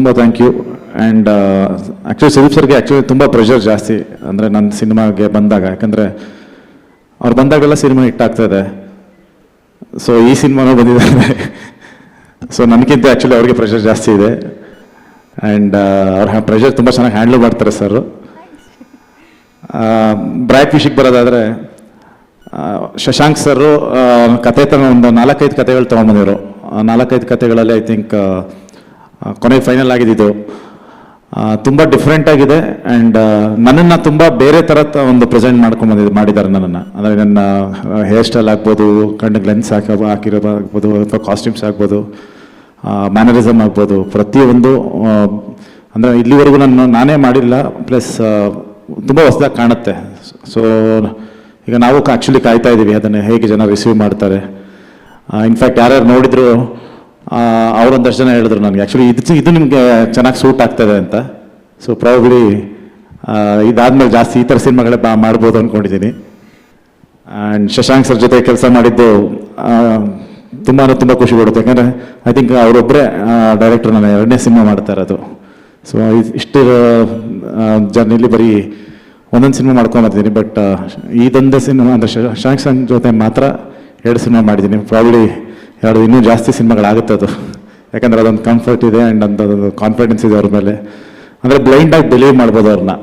ತುಂಬ thank you and actually Sudeep ಸರ್ಗೆ actually ತುಂಬ ಪ್ರೆಷರ್ ಜಾಸ್ತಿ ಅಂದರೆ ನನ್ನ ಸಿನಿಮಾಗೆ ಬಂದಾಗ. ಯಾಕಂದರೆ ಅವ್ರು ಬಂದಾಗೆಲ್ಲ ಸಿನಿಮಾ ಹಿಟ್ ಆಗ್ತಾ ಇದೆ. ಸೊ ಈ ಸಿನಿಮಾನೂ ಬಂದಿದ್ದಾರೆ ಸೊ ನನಗಿಂತ ಆ್ಯಕ್ಚುಲಿ ಅವ್ರಿಗೆ ಪ್ರೆಷರ್ ಜಾಸ್ತಿ ಇದೆ. ಆ್ಯಂಡ್ ಅವ್ರ ಪ್ರೆಷರ್ ತುಂಬ ಚೆನ್ನಾಗಿ ಹ್ಯಾಂಡ್ಲ್ ಮಾಡ್ತಾರೆ ಸರ್ ಬ್ರೈಟ್ ವಿಷಯಕ್ಕೆ ಬರೋದಾದರೆ ಶಶಾಂಕ್ ಸರ್ ಕತೆ ತಗೊಂಡು ಒಂದು ನಾಲ್ಕೈದು ಕತೆಗಳು ತೊಗೊಂಬಂದಿರು ನಾಲ್ಕೈದು ಕತೆಗಳಲ್ಲಿ ಐ ಥಿಂಕ್ ಕೊನೆಗೆ ಫೈನಲ್ ಆಗಿದ್ದು ತುಂಬ ಡಿಫ್ರೆಂಟ್ ಆಗಿದೆ ಆ್ಯಂಡ್ ನನ್ನನ್ನು ತುಂಬ ಬೇರೆ ಥರ ಒಂದು ಪ್ರೆಸೆಂಟ್ ಮಾಡ್ಕೊಂಬಂದಿದ್ದು ಮಾಡಿದ್ದಾರೆ ನನ್ನನ್ನು. ಅಂದರೆ ನನ್ನ ಹೇರ್ ಸ್ಟೈಲ್ ಆಗ್ಬೋದು, ಕಣ್ಣಿಗೆ ಲೆನ್ಸ್ ಹಾಕೋ ಹಾಕಿರೋದು ಆಗ್ಬೋದು ಅಥವಾ ಕಾಸ್ಟ್ಯೂಮ್ಸ್ ಆಗ್ಬೋದು ಮ್ಯಾನರಿಸಮ್ ಆಗ್ಬೋದು, ಪ್ರತಿಯೊಂದು ಅಂದರೆ ಇಲ್ಲಿವರೆಗೂ ನಾನು ನಾನೇ ಮಾಡಿಲ್ಲ ಪ್ಲಸ್ ತುಂಬ ಹೊಸದಾಗಿ ಕಾಣುತ್ತೆ. ಸೊ ಈಗ ನಾವು ಆ್ಯಕ್ಚುಲಿ ಕಾಯ್ತಾ ಇದ್ದೀವಿ ಅದನ್ನು ಹೇಗೆ ಜನ ರಿಸೀವ್ ಮಾಡ್ತಾರೆ. ಇನ್ಫ್ಯಾಕ್ಟ್ ಯಾರ್ಯಾರು ನೋಡಿದ್ರು ಅವರೊಂದಷ್ಟು ಜನ ಹೇಳಿದ್ರು ನನಗೆ. ಆ್ಯಕ್ಚುಲಿ ಇದು ಇದು ನಿಮಗೆ ಚೆನ್ನಾಗಿ ಸೂಟ್ ಆಗ್ತದೆ ಅಂತ. ಸೊ ಪ್ರಾಬ್ಲಿ ಇದಾದಮೇಲೆ ಜಾಸ್ತಿ ಈ ಥರ ಸಿನಿಮಾಗಳೇ ಮಾಡ್ಬೋದು ಅಂದ್ಕೊಂಡಿದ್ದೀನಿ ಆ್ಯಂಡ್ ಶಶಾಂಕ್ ಸರ್ ಜೊತೆ ಕೆಲಸ ಮಾಡಿದ್ದು ತುಂಬಾ ತುಂಬ ಖುಷಿ ಕೊಡುತ್ತೆ. ಯಾಕಂದರೆ ಐ ಥಿಂಕ್ ಅವರೊಬ್ಬರೇ ಡೈರೆಕ್ಟರ್ ನಾನು. ಎರಡನೇ ಸಿನಿಮಾ ಮಾಡ್ತಾ ಇರೋದು. ಸೊ ಇಷ್ಟು ಜರ್ನಿಲಿ ಬರೀ ಒಂದೊಂದು ಸಿನಿಮಾ ಮಾಡ್ಕೊಂಬರ್ತೀನಿ ಬಟ್ ಇದೊಂದೇ ಸಿನಿಮಾ ಅಂದರೆ ಶಶಾಂಕ್ ಸರ್ ಜೊತೆ ಮಾತ್ರ ಎರಡು ಸಿನಿಮಾ ಮಾಡಿದ್ದೀನಿ. ಪ್ರಾಬ್ಲಿ ಎರಡು ಇನ್ನೂ ಜಾಸ್ತಿ ಸಿನಿಮಾಗಳಾಗುತ್ತೆ ಅದು. ಯಾಕಂದರೆ ಅದೊಂದು ಕಂಫರ್ಟ್ ಇದೆ ಆ್ಯಂಡ್ ಅದೊಂದು ಕಾನ್ಫಿಡೆನ್ಸ್ ಇದೆ ಅವ್ರ ಮೇಲೆ. ಅಂದರೆ ಬ್ಲೈಂಡಾಗಿ ಬಿಲೀವ್ ಮಾಡ್ಬೋದು ಅವ್ರನ್ನ.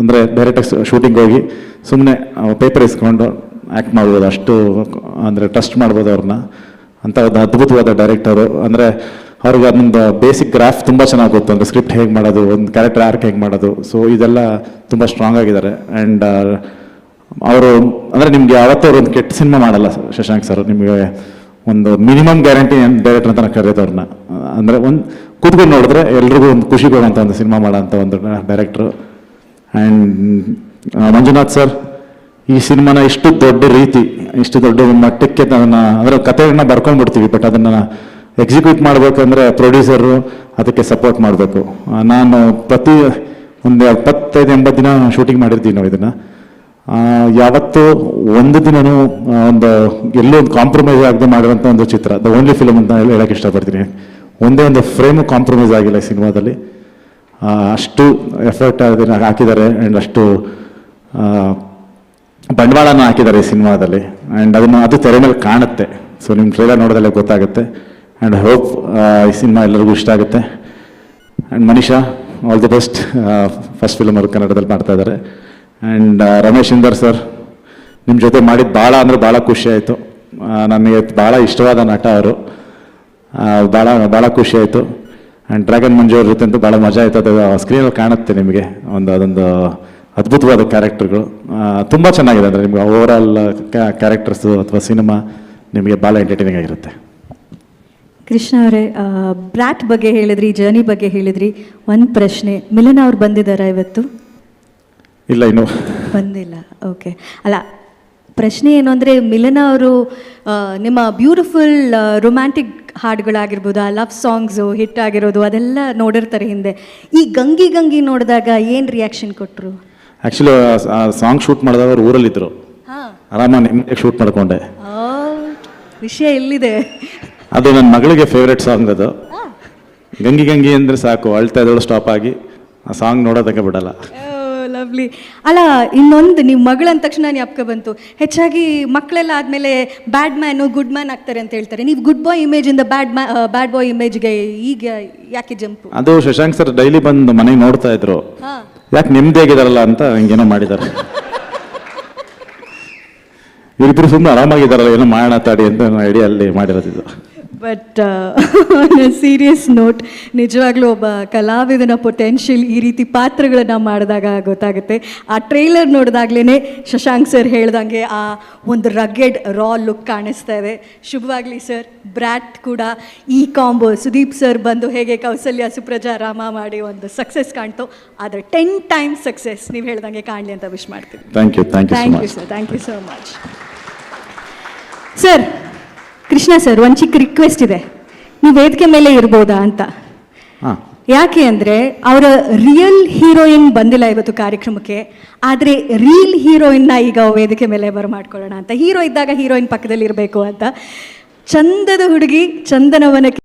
ಅಂದರೆ ಡೈರೆಕ್ಟಾಗಿ ಶೂಟಿಂಗ್ ಹೋಗಿ ಸುಮ್ಮನೆ ಪೇಪರ್ ಇಸ್ಕೊಂಡು ಆ್ಯಕ್ಟ್ ಮಾಡ್ಬೋದು, ಅಷ್ಟು, ಅಂದರೆ ಟ್ರಸ್ಟ್ ಮಾಡ್ಬೋದು ಅವ್ರನ್ನ. ಅಂತ ಒಂದು ಅದ್ಭುತವಾದ ಡೈರೆಕ್ಟರು ಅಂದರೆ ಅವ್ರಿಗೆ ಅದೊಂದು ಬೇಸಿಕ್ ಗ್ರಾಫ್ ತುಂಬ ಚೆನ್ನಾಗಿ ಗೊತ್ತು. ಅಂದರೆ ಸ್ಕ್ರಿಪ್ಟ್ ಹೇಗೆ ಮಾಡೋದು, ಒಂದು ಕ್ಯಾರೆಕ್ಟರ್ ಆರ್ಕ್ ಹೇಗೆ ಮಾಡೋದು. ಸೊ ಇದೆಲ್ಲ ತುಂಬ ಸ್ಟ್ರಾಂಗ್ ಆಗಿದ್ದಾರೆ. ಆ್ಯಂಡ್ ಅವರು, ಅಂದರೆ ನಿಮಗೆ ಯಾವತ್ತೂ ಅವ್ರು ಒಂದು ಕೆಟ್ಟ ಸಿನಿಮಾ ಮಾಡಲ್ಲ ಶಶಾಂಕ್ ಸರ್. ನಿಮಗೆ ಒಂದು ಮಿನಿಮಮ್ ಗ್ಯಾರಂಟಿ ಡೈರೆಕ್ಟರ್ ಅಂತ ಕರೆಯೋದು ಅವ್ರನ್ನ ಅಂದರೆ ಒಂದು ಕೂತ್ಕೊಂಡು ನೋಡಿದ್ರೆ ಎಲ್ರಿಗೂ ಒಂದು ಖುಷಿ ಕೊಡುವಂಥ ಒಂದು ಸಿನಿಮಾ ಮಾಡೋಂಥ ಒಂದು ಡೈರೆಕ್ಟ್ರು ಆ್ಯಂಡ್ ಮಂಜುನಾಥ್ ಸರ್, ಈ ಸಿನಿಮಾನ ಇಷ್ಟು ದೊಡ್ಡ ರೀತಿ, ಇಷ್ಟು ದೊಡ್ಡ ಮಟ್ಟಕ್ಕೆ ಅದನ್ನು ಅದರ ಕಥೆಗಳನ್ನ ಬರ್ಕೊಂಡ್ಬಿಡ್ತೀವಿ ಬಟ್ ಅದನ್ನು ಎಕ್ಸಿಕ್ಯೂಟ್ ಮಾಡಬೇಕಂದ್ರೆ ಪ್ರೊಡ್ಯೂಸರು ಅದಕ್ಕೆ ಸಪೋರ್ಟ್ ಮಾಡಬೇಕು. ನಾನು ಪ್ರತಿ ಒಂದು ಎಪ್ಪತ್ತೈದು, ಎಂಬತ್ತು ದಿನ ಶೂಟಿಂಗ್ ಮಾಡಿರ್ತೀವಿ ನಾವು ಇದನ್ನು. ಯಾವತ್ತೂ ಒಂದು ದಿನನೂ ಒಂದು ಎಲ್ಲೋ ಒಂದು ಕಾಂಪ್ರಮೈಸ್ ಆಗದೆ ಮಾಡಿರೋಂಥ ಒಂದು ಚಿತ್ರ ದ ಓನ್ಲಿ ಫಿಲಮ್ ಅಂತ ಹೇಳೋಕೆ ಹೇಳಕ್ಕೆ ಇಷ್ಟಪಡ್ತೀನಿ. ಒಂದೇ ಒಂದು ಫ್ರೇಮು ಕಾಂಪ್ರಮೈಸ್ ಆಗಿಲ್ಲ ಈ ಸಿನಿಮಾದಲ್ಲಿ. ಅಷ್ಟು ಎಫರ್ಟ್ ಅದನ್ನು ಹಾಕಿದ್ದಾರೆ ಆ್ಯಂಡ್ ಅಷ್ಟು ಬಂಡವಾಳನ ಹಾಕಿದ್ದಾರೆ ಈ ಸಿನಿಮಾದಲ್ಲಿ. ಆ್ಯಂಡ್ ಅದನ್ನು ಅದು ತೆರೆ ಮೇಲೆ ಕಾಣುತ್ತೆ. ಸೊ ನಿಮ್ಮ ಟ್ರೈಲರ್ ನೋಡೋದಲ್ಲೇ ಗೊತ್ತಾಗುತ್ತೆ. ಆ್ಯಂಡ್ ಹೋಪ್ ಈ ಸಿನಿಮಾ ಎಲ್ಲರಿಗೂ ಇಷ್ಟ ಆಗುತ್ತೆ. And Manisha all the best first film ಅವರು ಕನ್ನಡದಲ್ಲಿ ಮಾಡ್ತಾ ಇದ್ದಾರೆ. ಆ್ಯಂಡ್ ರಮೇಶ್ ಇಂದರ್ ಸರ್ ನಿಮ್ಮ ಜೊತೆ ಮಾಡಿದ್ದು ಭಾಳ ಅಂದರೆ ಭಾಳ ಆಯಿತು. ನನಗೆ ಭಾಳ ಇಷ್ಟವಾದ ನಟ ಅವರು. ಭಾಳ ಭಾಳ ಖುಷಿ ಆಯಿತು. ಆ್ಯಂಡ್ ಡ್ರ್ಯಾಗನ್ ಮಂಜು ಅವ್ರ ಜೊತೆ ಅಂತೂ ಭಾಳ ಮಜಾ ಆಯಿತು. ಅದು ಸ್ಕ್ರೀನಲ್ಲಿ ಕಾಣುತ್ತೆ ನಿಮಗೆ. ಒಂದು, ಅದೊಂದು ಅದ್ಭುತವಾದ ಕ್ಯಾರೆಕ್ಟರ್ಗಳು ತುಂಬ ಚೆನ್ನಾಗಿದೆ ಅಂದರೆ ನಿಮಗೆ ಓವರ್ ಆಲ್ ಕ್ಯಾರೆಕ್ಟರ್ಸು ಅಥವಾ ಸಿನಿಮಾ ನಿಮಗೆ ಭಾಳ ಎಂಟರ್ಟೈನಿಂಗ್ ಆಗಿರುತ್ತೆ. ಕೃಷ್ಣ ಅವರೇ ಬ್ರ್ಯಾಟ್ ಬಗ್ಗೆ ಹೇಳಿದ್ರಿ ಜರ್ನಿ ಬಗ್ಗೆ ಹೇಳಿದ್ರಿ. ಒಂದು ಪ್ರಶ್ನೆ. ಮಿಲನ್ ಅವ್ರು ಬಂದಿದ್ದಾರೆ ಇವತ್ತು? ಇಲ್ಲ ಇನ್ನು. ಬಂದಿಲ್ಲ. ಓಕೆ ಅಲ್ಲ ಪ್ರಶ್ನೆ ಏನು ಅಂದರೆ ಮಿಲನ ಅವರು ನಿಮ್ಮ ಬ್ಯೂಟಿಫುಲ್ ರೊಮ್ಯಾಂಟಿಕ್ ಹಾಡುಗಳಾಗಿರ್ಬೋದು ಆ ಲವ್ ಸಾಂಗ್ಸು ಹಿಟ್ ಆಗಿರೋದು ಅದೆಲ್ಲ ನೋಡಿರ್ತಾರೆ ಹಿಂದೆ. ಈ ಗಂಗಿ ಗಂಗಿ ನೋಡಿದಾಗ ಏನು ರಿಯಾಕ್ಷನ್ ಕೊಟ್ಟರು ಆ್ಯಕ್ಚುಲಿ ಆ ಸಾಂಗ್ ಶೂಟ್ ಮಾಡಿದಾಗ ಅವ್ರು ಊರಲ್ಲಿದ್ದರು ಹಾಂ. ಆರಾಮ ನಿಮಗೆ ಶೂಟ್ ಮಾಡಿಕೊಂಡೆ. ವಿಷಯ ಎಲ್ಲಿದೆ ಅದು ನನ್ನ ಮಗಳಿಗೆ ಫೇವ್ರೆಟ್ ಸಾಂಗ್ ಅದು. ಗಂಗಿ ಗಂಗಿ ಅಂದರೆ ಸಾಕು ಅಳ್ತಾ ಇದ್ದಳು ಸ್ಟಾಪ್ ಆಗಿ ಆ ಸಾಂಗ್ ನೋಡೋದಕ್ಕೆ ಬಿಡಲ್ಲ. ಲವ್ಲಿ ಅಲ್ಲ ಇನ್ನೊಂದು ನೀವು ಮಗಳಂದ ಅಂದ ತಕ್ಷಣ ಜ್ಞಾಪಕ ಬಂತು. ಹೆಚ್ಚಾಗಿ ಮಕ್ಕಳೆಲ್ಲ ಆದಮೇಲೆ ಬ್ಯಾಡ್ ಮ್ಯಾನು ಗುಡ್ ಮ್ಯಾನ್ ಆಗ್ತಾರೆ ಅಂತ ಹೇಳ್ತಾರೆ. ನೀವು ಗುಡ್ ಬಾಯ್ ಇಮೇಜಿಂದ ಬ್ಯಾಡ್ ಮ್ಯಾ ಬ್ಯಾಡ್ ಬಾಯ್ ಇಮೇಜ್ಗೆ ಈಗ ಯಾಕೆ ಜಂಪ್ ಅದು ಶಶಾಂಕ್ ಸರ್ ಡೈಲಿ ಬಂದು ಮನೆಗೆ ನೋಡ್ತಾ ಇದ್ರು. ಯಾಕೆ ನೆಮ್ಮದಿಯಾಗಿದ್ದಾರಲ್ಲ ಆಗಿದಾರಲ್ಲ ಅಂತ ಹಿಂಗೇನೋ ಮಾಡಿದ್ದಾರೆ ಇವರಿಬ್ಬರು ಸುಮ್ಮನೆ ಆರಾಮಾಗಿದ್ದಾರಲ್ಲ ಏನೋ ಮಾಡೋಣ ತಾಡಿ ಅಂತ ಐಡಿಯಲ್ಲಿ ಮಾಡಿರೋದಿದ್ದು ಬಟ್ ಸೀರಿಯಸ್ ನೋಟ್ ನಿಜವಾಗ್ಲೂ ಒಬ್ಬ ಕಲಾವಿದನ ಪೊಟೆನ್ಷಿಯಲ್ ಈ ರೀತಿ ಪಾತ್ರಗಳನ್ನು ಮಾಡಿದಾಗ ಗೊತ್ತಾಗುತ್ತೆ. ಆ ಟ್ರೈಲರ್ ನೋಡಿದಾಗ್ಲೇ ಶಶಾಂಕ್ ಸರ್ ಹೇಳ್ದಂಗೆ ಆ ಒಂದು ರಗ್ಗೆಡ್ ರಾ ಲುಕ್ ಕಾಣಿಸ್ತಾ ಇದೆ. ಶುಭವಾಗಲಿ ಸರ್ ಬ್ರ್ಯಾಟ್ ಕೂಡ ಈ ಕಾಂಬೋ ಸುದೀಪ್ ಸರ್ ಬಂದು ಹೇಗೆ ಕೌಸಲ್ಯ ಸುಪ್ರಜಾ ರಾಮ ಮಾಡಿ ಒಂದು ಸಕ್ಸಸ್ ಕಾಣ್ತು. ಆದರೆ ಟೆನ್ ಟೈಮ್ಸ್ ಸಕ್ಸಸ್ ನೀವು ಹೇಳ್ದಂಗೆ ಕಾಣಲಿ ಅಂತ ವಿಶ್ ಮಾಡ್ತೀವಿ thank you sir thank you so much sir Krishna sir ಒಂದು ಚಿಕ್ಕ ರಿಕ್ವೆಸ್ಟ್ ಇದೆ. ನೀವು ವೇದಿಕೆ ಮೇಲೆ ಇರ್ಬೋದಾ ಅಂತ. ಯಾಕೆ ಅಂದರೆ ಅವರ ರಿಯಲ್ ಹೀರೋಯಿನ್ ಬಂದಿಲ್ಲ ಇವತ್ತು ಕಾರ್ಯಕ್ರಮಕ್ಕೆ ಆದರೆ ರೀಲ್ ಹೀರೋಯಿನ್ನ ಈಗ ವೇದಿಕೆ ಮೇಲೆ ಬರಮಾಡ್ಕೊಳ್ಳೋಣ ಅಂತ. ಹೀರೋ ಇದ್ದಾಗ ಹೀರೋಯಿನ್ ಪಕ್ಕದಲ್ಲಿ ಇರಬೇಕು ಅಂತ. ಚಂದದ ಹುಡುಗಿ ಚಂದನವನಕ್ಕೆ